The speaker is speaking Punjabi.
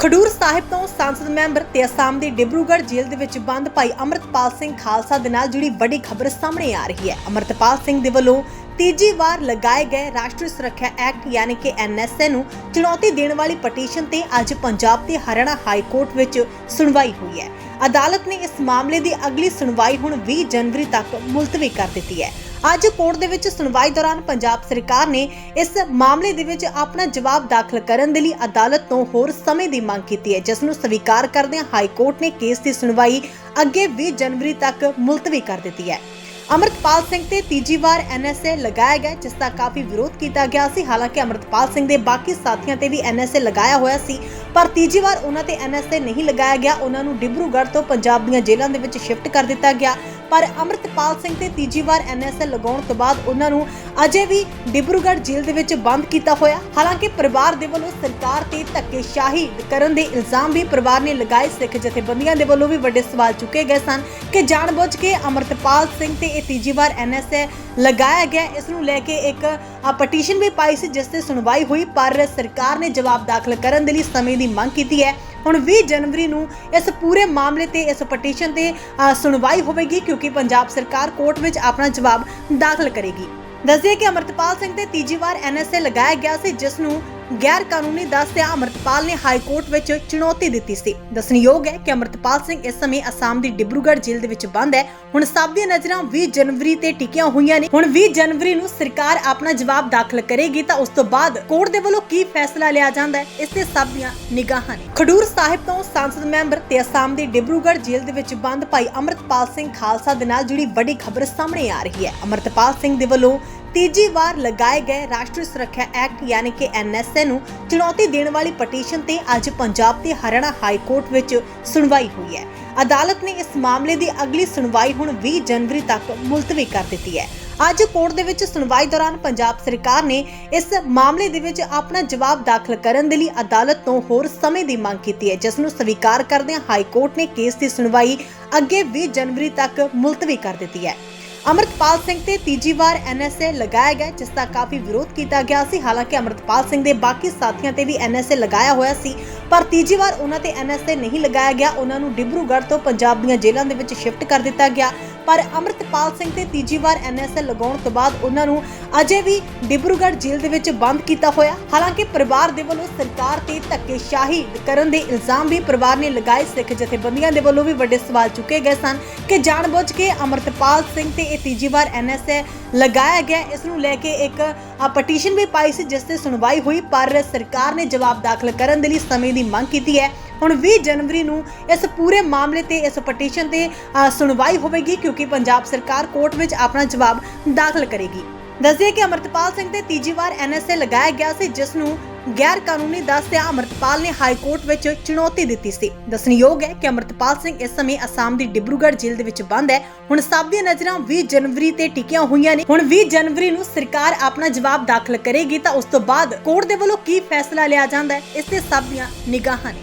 ਖਡੂਰ ਸਾਹਿਬ ਤੋਂ ਸੰਸਦ ਮੈਂਬਰ ਤੇ ਅਸਾਮ ਦੀ ਡਿਬਰੂਗੜ੍ਹ ਜੇਲ੍ਹ ਦੇ ਵਿੱਚ ਬੰਦ ਭਾਈ ਅਮਰਤਪਾਲ ਸਿੰਘ ਖਾਲਸਾ ਦੇ ਨਾਲ ਜੁੜੀ ਵੱਡੀ ਖਬਰ ਸਾਹਮਣੇ ਆ ਰਹੀ ਹੈ। ਅਮਰਤਪਾਲ ਸਿੰਘ ਦੇ ਵੱਲੋਂ ਤੀਜੀ ਵਾਰ ਲਗਾਏ ਗਏ ਰਾਸ਼ਟਰੀ ਸੁਰੱਖਿਆ ਐਕਟ ਯਾਨੀ ਕਿ ਐਨਐਸਏ ਨੂੰ ਚੁਣੌਤੀ ਦੇਣ ਵਾਲੀ ਪਟੀਸ਼ਨ ਤੇ ਅੱਜ ਪੰਜਾਬ ਤੇ ਹਰਿਆਣਾ ਹਾਈ ਕੋਰਟ ਵਿੱਚ ਸੁਣਵਾਈ ਹੋਈ ਹੈ। ਅਦਾਲਤ ਨੇ ਇਸ ਮਾਮਲੇ ਦੀ ਅਗਲੀ ਸੁਣਵਾਈ ਹੁਣ 20 ਜਨਵਰੀ ਤੱਕ ਮੁਲਤਵੀ ਕਰ ਦਿੱਤੀ ਹੈ। ਅੱਜ ਕੋਰਟ ਦੇ ਵਿੱਚ ਸੁਣਵਾਈ ਦੌਰਾਨ ਪੰਜਾਬ ਸਰਕਾਰ ਨੇ ਇਸ ਮਾਮਲੇ ਦੇ ਵਿੱਚ ਆਪਣਾ ਜਵਾਬ ਦਾਖਲ ਕਰਨ ਦੇ ਲਈ ਅਦਾਲਤ ਤੋਂ ਹੋਰ ਸਮੇਂ ਦੀ ਮੰਗ ਕੀਤੀ ਹੈ, ਜਿਸ ਨੂੰ ਸਵੀਕਾਰ ਕਰਦਿਆਂ ਹਾਈ ਕੋਰਟ ਨੇ ਕੇਸ ਦੀ ਸੁਣਵਾਈ ਅੱਗੇ 20 ਜਨਵਰੀ ਤੱਕ ਮੁਲਤਵੀ ਕਰ ਦਿੱਤੀ ਹੈ। ਅਮਰਤਪਾਲ ਸਿੰਘ ਤੇ ਤੀਜੀ ਵਾਰ ਐਨਐਸਏ ਲਗਾਇਆ ਗਿਆ, ਜਿਸ ਦਾ ਕਾਫੀ ਵਿਰੋਧ ਕੀਤਾ ਗਿਆ ਸੀ। ਹਾਲਾਂਕਿ ਅਮਰਤਪਾਲ ਸਿੰਘ ਦੇ ਬਾਕੀ ਸਾਥੀਆਂ ਤੇ ਵੀ ਐਨਐਸਏ ਲਗਾਇਆ ਹੋਇਆ ਸੀ, ਪਰ ਤੀਜੀ ਵਾਰ ਉਹਨਾਂ ਤੇ ਐਨਐਸਏ ਨਹੀਂ ਲਗਾਇਆ ਗਿਆ। ਉਹਨਾਂ ਨੂੰ ਡਿਬਰੂਗੜ੍ਹ ਤੋਂ ਪੰਜਾਬ ਦੀਆਂ ਜੇਲ੍ਹਾਂ ਦੇ ਵਿੱਚ ਸ਼ਿਫਟ ਕਰ ਦਿੱਤਾ ਗਿਆ। ਪਰ ਅਮਰਤਪਾਲ ਸਿੰਘ ਤੇ ਤੀਜੀ ਵਾਰ ਐਨਐਸਏ ਲਗਾਉਣ ਤੋਂ ਬਾਅਦ ਉਹਨਾਂ ਨੂੰ ਅਜੇ ਵੀ ਡਿਬਰੂਗੜ੍ਹ ਜੇਲ੍ਹ ਦੇ ਵਿੱਚ ਬੰਦ ਕੀਤਾ ਹੋਇਆ। ਹਾਲਾਂਕਿ ਪਰਿਵਾਰ ਦੇ ਵੱਲੋਂ ਸਰਕਾਰ ਤੇ ਧੱਕੇਸ਼ਾਹੀ ਕਰਨ ਦੇ ਇਲਜ਼ਾਮ ਵੀ ਪਰਿਵਾਰ ਨੇ ਲਗਾਏ ਸਿੱਖ ਜਥੇਬੰਦੀਆਂ ਦੇ ਵੱਲੋਂ ਵੀ ਵੱਡੇ ਸਵਾਲ ਚੁੱਕੇ ਗਏ ਸਨ ਕਿ ਜਾਣਬੁੱਝ ਕੇ ਅਮਰਤਪਾਲ ਸਿੰਘ ਤੇ ਇਹ ਤੀਜੀ ਵਾਰ ਐਨਐਸਏ ਲਗਾਇਆ ਗਿਆ। ਇਸ ਨੂੰ ਲੈ ਕੇ ਇੱਕ ਪਟੀਸ਼ਨ ਵੀ ਪਾਈ ਸੀ, ਜਿਸ ਤੇ ਸੁਣਵਾਈ ਹੋਈ, ਪਰ ਸਰਕਾਰ ਨੇ ਜਵਾਬ ਦਾਖਲ ਕਰਨ ਦੇ ਲਈ ਸਮੇਂ ਦੀ ਮੰਗ ਕੀਤੀ ਹੈ। ਹੁਣ 20 ਜਨਵਰੀ ਨੂੰ ਇਸ ਪੂਰੇ ਮਾਮਲੇ ਤੇ ਇਸ ਪਟੀਸ਼ਨ ਤੇ ਸੁਣਵਾਈ ਹੋਵੇਗੀ ਕਿਉਂਕਿ ਪੰਜਾਬ ਸਰਕਾਰ ਕੋਰਟ ਵਿੱਚ ਆਪਣਾ ਜਵਾਬ ਦਾਖਲ ਕਰੇਗੀ। ਦੱਸਦੇ ਕਿ ਅਮਰਤਪਾਲ ਸਿੰਘ ਤੇ ਤੀਜੀ ਵਾਰ ਐਨਐਸਏ ਲਗਾਇਆ ਗਿਆ ਸੀ, ਜਿਸ ਨੂੰ ਗੈਰ ਕਾਨੂੰਨੀ ਦੱਸਦਿਆਂ ਅਮਰਤਪਾਲ ਨੇ ਹਾਈ ਕੋਰਟ ਵਿੱਚ ਚੁਣੌਤੀ ਦਿੱਤੀ ਸੀ। ਦੱਸਣਯੋਗ ਹੈ ਕਿ ਅਮਰਤਪਾਲ ਸਿੰਘ ਇਸ ਸਮੇਂ ਅਸਾਮ ਦੀ ਡਿਬਰੂਗੜ੍ਹ ਜੇਲ੍ਹ ਦੇ ਵਿੱਚ ਬੰਦ ਹੈ। ਹੁਣ ਸਭ ਦੀਆਂ ਨਜ਼ਰਾਂ 20 ਜਨਵਰੀ ਤੇ ਟਿਕੀਆਂ ਹੋਈਆਂ ਨੇ। ਹੁਣ 20 ਜਨਵਰੀ ਨੂੰ ਸਰਕਾਰ ਆਪਣਾ ਜਵਾਬ ਦਾਖਲ ਕਰੇਗੀ ਤਾਂ ਉਸ ਤੋਂ ਬਾਅਦ ਕੋਰਟ ਦੇ ਵੱਲੋਂ ਕੀ ਫੈਸਲਾ ਲਿਆ ਜਾਂਦਾ ਹੈ, ਇਸ ਤੇ ਸਭ ਦੀਆਂ ਨਿਗਾਹਾਂ ਨੇ। ਖਡੂਰ ਸਾਹਿਬ ਤੋਂ ਸੰਸਦ ਮੈਂਬਰ ਤੇ ਅਸਾਮ ਦੇ ਡਿਬਰੂਗੜ੍ਹ ਜੇਲ੍ਹ ਦੇ ਵਿੱਚ ਬੰਦ ਭਾਈ ਅਮਰਤਪਾਲ ਸਿੰਘ ਖਾਲਸਾ ਦੇ ਨਾਲ ਜੁੜੀ ਵੱਡੀ ਖਬਰ ਸਾਹਮਣੇ ਆ ਰਹੀ ਹੈ। ਅਮਰਤਪਾਲ ਸਿੰਘ ਦੇ ਵੱਲੋਂ ਤੀਜੀ ਵਾਰ ਲਗਾਏ ਗਏ ਰਾਸ਼ਟਰੀ ਸੁਰੱਖਿਆ ਐਕਟ, ਯਾਨੀ ਕਿ ਐਨਐਸਏ ਨੂੰ ਚੁਣੌਤੀ ਦੇਣ ਵਾਲੀ ਪਟੀਸ਼ਨ ਤੇ ਅੱਜ ਪੰਜਾਬ ਤੇ ਹਰਿਆਣਾ ਹਾਈ ਕੋਰਟ ਵਿੱਚ ਸੁਣਵਾਈ ਹੋਈ ਹੈ। ਅਦਾਲਤ ਨੇ ਇਸ ਮਾਮਲੇ ਦੀ ਅਗਲੀ ਸੁਣਵਾਈ ਹੁਣ 20 ਜਨਵਰੀ ਤੱਕ ਮੁਲਤਵੀ ਕਰ ਦਿੱਤੀ ਹੈ। ਅੱਜ ਕੋਰਟ ਦੇ ਵਿੱਚ ਸੁਣਵਾਈ ਦੌਰਾਨ ਪੰਜਾਬ ਸਰਕਾਰ ਨੇ ਇਸ ਮਾਮਲੇ ਦੇ ਵਿੱਚ ਆਪਣਾ ਜਵਾਬ ਦਾਖਲ ਕਰਨ ਦੇ ਲਈ ਅਦਾਲਤ ਤੋਂ ਹੋਰ ਸਮੇਂ ਦੀ ਮੰਗ ਕੀਤੀ ਹੈ, ਜਿਸ ਨੂੰ ਸਵੀਕਾਰ ਕਰਦਿਆਂ ਹਾਈ ਕੋਰਟ ਨੇ ਕੇਸ ਦੀ ਸੁਣਵਾਈ ਅੱਗੇ 20 ਜਨਵਰੀ ਤੱਕ ਮੁਲਤਵੀ ਕਰ ਦਿੱਤੀ ਹੈ। ਅਮਰਤਪਾਲ ਸਿੰਘ ਤੇ ਤੀਜੀ ਵਾਰ ਐਨਐਸਏ ਲਗਾਇਆ ਗਿਆ, ਜਿਸ ਦਾ ਕਾਫੀ ਵਿਰੋਧ ਕੀਤਾ ਗਿਆ ਸੀ। ਹਾਲਾਂਕਿ ਅਮਰਤਪਾਲ ਸਿੰਘ ਦੇ ਬਾਕੀ ਸਾਥੀਆਂ ਤੇ ਵੀ ਐਨਐਸਏ ਲਗਾਇਆ ਹੋਇਆ ਸੀ, ਪਰ ਤੀਜੀ ਵਾਰ ਉਹਨਾਂ ਤੇ ਐਨਐਸਏ ਨਹੀਂ ਲਗਾਇਆ ਗਿਆ। ਉਹਨਾਂ ਨੂੰ ਡਿਬਰੂਗੜ੍ਹ ਤੋਂ ਪੰਜਾਬ ਦੀਆਂ ਜੇਲ੍ਹਾਂ ਦੇ ਵਿੱਚ ਸ਼ਿਫਟ ਕਰ ਦਿੱਤਾ ਗਿਆ। ਪਰ ਅਮਰਤਪਾਲ ਸਿੰਘ ਤੇ ਤੀਜੀ ਵਾਰ ਐਨਐਸਏ ਲਗਾਉਣ ਤੋਂ ਬਾਅਦ ਉਹਨਾਂ ਨੂੰ ਅਜੇ ਵੀ ਡਿਬਰੂਗੜ੍ਹ ਜੇਲ੍ਹ ਦੇ ਵਿੱਚ ਬੰਦ ਕੀਤਾ ਹੋਇਆ। ਹਾਲਾਂਕਿ ਪਰਿਵਾਰ ਦੇ ਵੱਲੋਂ ਸਰਕਾਰ ਤੇ ਧੱਕੇਸ਼ਾਹੀ ਕਰਨ ਦੇ ਇਲਜ਼ਾਮ ਵੀ ਪਰਿਵਾਰ ਨੇ ਲਗਾਏ ਸਿੱਖ ਜਥੇਬੰਦੀਆਂ ਦੇ ਵੱਲੋਂ ਵੀ ਵੱਡੇ ਸਵਾਲ ਚੁੱਕੇ ਗਏ ਸਨ ਕਿ ਜਾਣਬੁੱਝ ਕੇ ਅਮਰਤਪਾਲ ਸਿੰਘ ਤੇ ਇਹ ਤੀਜੀ ਵਾਰ ਐਨਐਸਏ ਲਗਾਇਆ ਗਿਆ। ਇਸ ਨੂੰ ਲੈ ਕੇ ਇੱਕ ਪਟੀਸ਼ਨ ਵੀ ਪਾਈ ਸੀ, ਜਿਸ ਤੇ ਸੁਣਵਾਈ ਹੋਈ, ਪਰ ਸਰਕਾਰ ਨੇ ਜਵਾਬ ਦਾਖਲ ਕਰਨ ਦੇ ਲਈ ਸਮੇਂ ਦੀ ਮੰਗ ਕੀਤੀ ਹੈ। ਹੁਣ 20 ਜਨਵਰੀ ਨੂੰ ਇਸ ਪੂਰੇ ਮਾਮਲੇ ਤੇ ਇਸ ਪਟੀਸ਼ਨ ਤੇ ਸੁਣਵਾਈ ਹੋਵੇਗੀ ਕਿਉਂਕਿ ਪੰਜਾਬ ਸਰਕਾਰ ਕੋਰਟ ਵਿੱਚ ਆਪਣਾ ਜਵਾਬ ਦਾਖਲ ਕਰੇਗੀ। ਦੱਸਦੇ ਕਿ ਅਮਰਤਪਾਲ ਸਿੰਘ ਤੇ ਤੀਜੀ ਵਾਰ ਐਨਐਸਏ ਲਗਾਇਆ ਗਿਆ ਸੀ, ਜਿਸ ਨੂੰ ਗੈਰ ਕਾਨੂੰਨੀ ਦੱਸਦਿਆਂ ਅਮਰਤਪਾਲ ਨੇ ਹਾਈ ਕੋਰਟ ਵਿੱਚ ਚੁਣੌਤੀ ਦਿੱਤੀ ਸੀ। ਦੱਸਣਯੋਗ ਹੈ ਕਿ ਅਮਰਤਪਾਲ ਸਿੰਘ ਇਸ ਸਮੇਂ ਅਸਾਮ ਦੀ ਡਿਬਰੂਗੜ੍ਹ ਜੇਲ੍ਹ ਦੇ ਵਿੱਚ ਬੰਦ ਹੈ। ਹੁਣ ਸਭ ਦੀਆਂ ਨਜ਼ਰਾਂ 20 ਜਨਵਰੀ ਤੇ ਟਿਕੀਆਂ ਹੋਈਆਂ ਨੇ। ਹੁਣ 20 ਜਨਵਰੀ ਨੂੰ ਸਰਕਾਰ ਆਪਣਾ ਜਵਾਬ ਦਾਖਲ ਕਰੇਗੀ ਤਾਂ ਉਸ ਤੋਂ ਬਾਅਦ ਕੋਰਟ ਦੇ ਵੱਲੋਂ ਕੀ ਫੈਸਲਾ ਲਿਆ ਜਾਂਦਾ ਹੈ, ਇਸ ਤੇ ਸਭ ਦੀਆਂ ਨਿਗਾਹਾਂ ਨੇ।